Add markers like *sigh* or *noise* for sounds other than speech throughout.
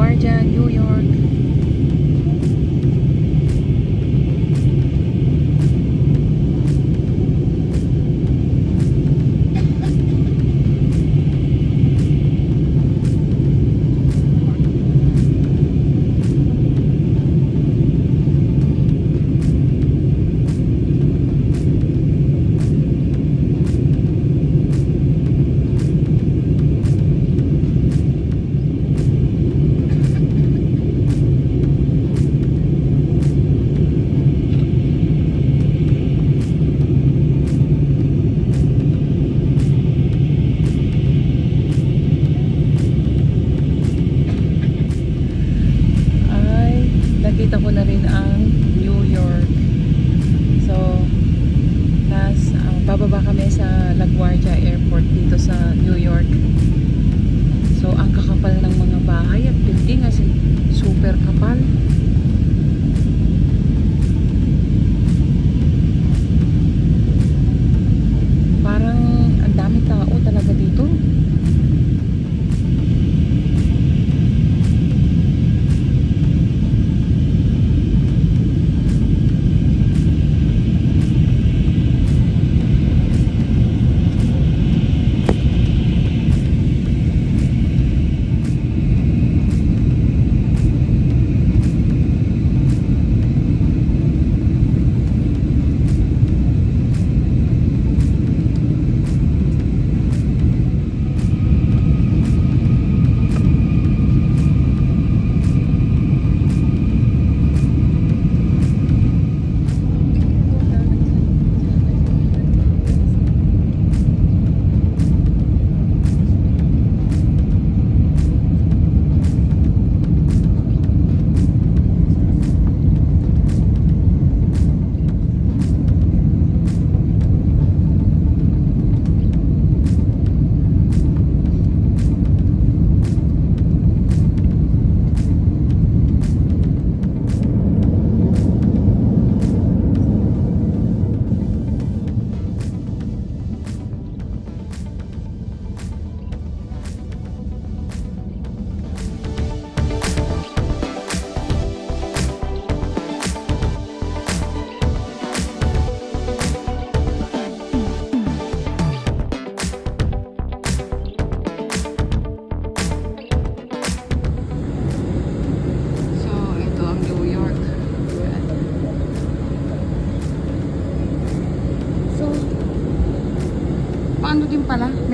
LaGuardia, New York,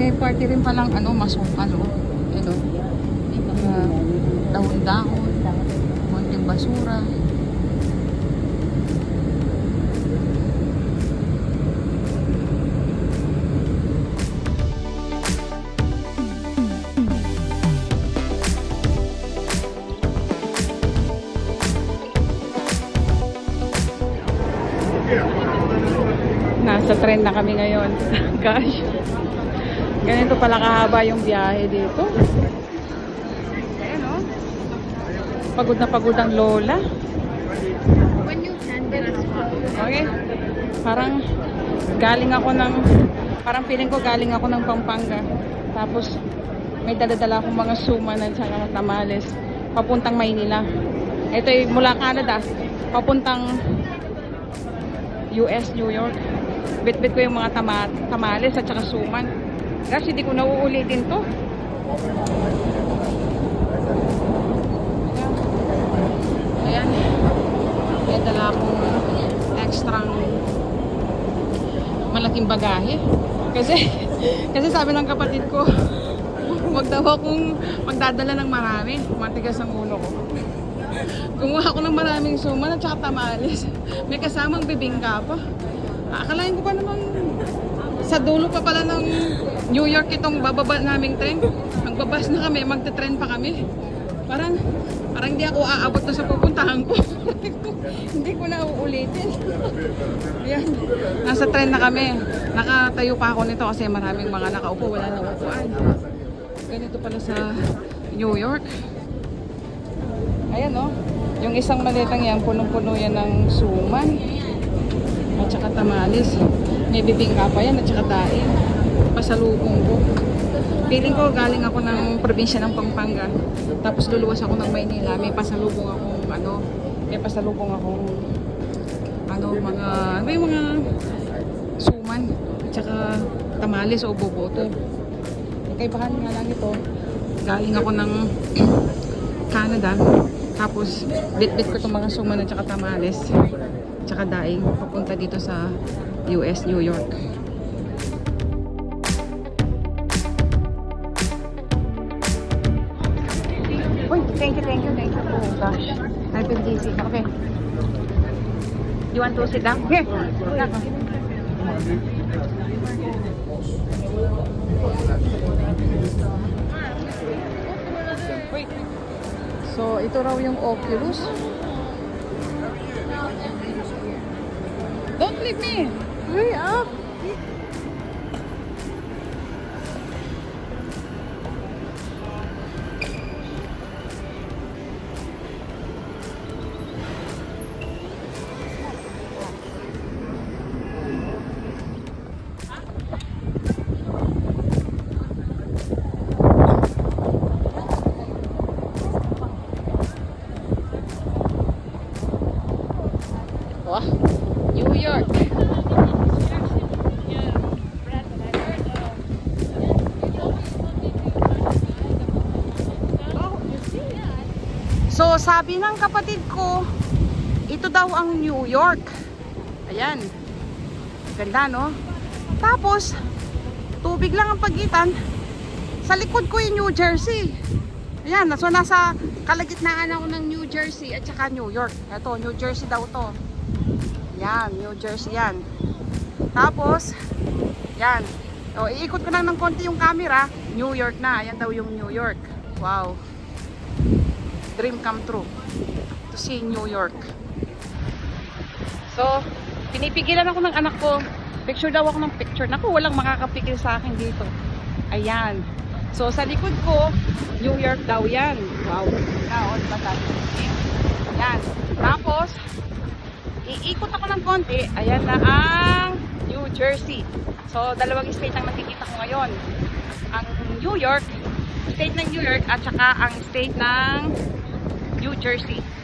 May party rin palang ano, masukan, oh. Ito. Mga dahon-dahon, konting basura. Nasa trend na kami ngayon. *laughs* Gosh. Ganito pala kahaba yung biyahe dito. Ayan o. Pagod na pagod ang lola. When you Okay. Parang galing ako ng parang feeling ko galing ako ng Pampanga. Tapos may dala-dala akong mga suman at saka tamales papuntang Maynila. Ito ay mula Canada papuntang US, New York. Bit-bit ko yung mga tama tamales at saka suman. Gosh, hindi ko nauulitin to. Ayan. May dala akong extrang malaking bagahe. Kasi, *laughs* kasi sabi ng kapatid ko, wag daw akong magdadala ng marami. Matigas ang ulo ko. Kumuha ako ng maraming suman at saka tamales. May kasamang bibingka pa. Akalain ko pa naman sa dulo pa pala ng New York itong bababa naming train. Magbabas na kami, magte-train pa kami. Parang, parang hindi ako aabot na sa pupuntahan ko. *laughs* hindi ko na uulitin. *laughs* Yan. Nasa train na kami. Nakatayo pa ako nito kasi maraming mga nakaupo. Wala na upuan. Ganito pala sa New York. Ayan oh. Yung isang malitang yan, punong-puno yan ng suman. At saka tamales. May bibingka pa yan at saka daing. Pasalubong ko. Feeling ko galing ako ng probinsya ng Pampanga. Tapos luluwas ako ng Maynila. May pasalubong akong ano, may pasalubong akong ano, mga, may mga suman at saka tamales o boboto. Kaibahan nga lang ito. Galing ako ng *clears throat* Canada. Tapos, bit-bit ko itong mga suman at saka tamales. Tsaka daing. Papunta dito sa US, New York. Uy, thank you, thank you, thank you. Oh gosh, I've been busy. Okay. You want to sit down? Here. So, ito raw yung Oculus. Don't leave me. Hurry up. Sabi ng kapatid ko, ito daw ang New York. Ayan. Ganda, no? Tapos, tubig lang ang pagitan. Sa likod ko yung New Jersey. Ayan, so nasa kalagitnaan ako ng New Jersey at saka New York. Ito, New Jersey daw to. Yan, New Jersey yan. Tapos, yan. O, iikot ko lang ng konti yung camera. New York na. Yan daw yung New York. Wow. Dream come true. To see New York. So, pinipigilan ako ng anak ko. Picture daw ako ng picture. Naku, walang makakapikil sa akin dito. Ayan. So, sa likod ko, New York daw yan. Wow. Now, diba sabi ko? Yan. Tapos, iikot ako ng konti. Ayan na ang New Jersey. So, dalawang state ang nakikita ko ngayon. Ang New York, state ng New York, at saka ang state ng New Jersey.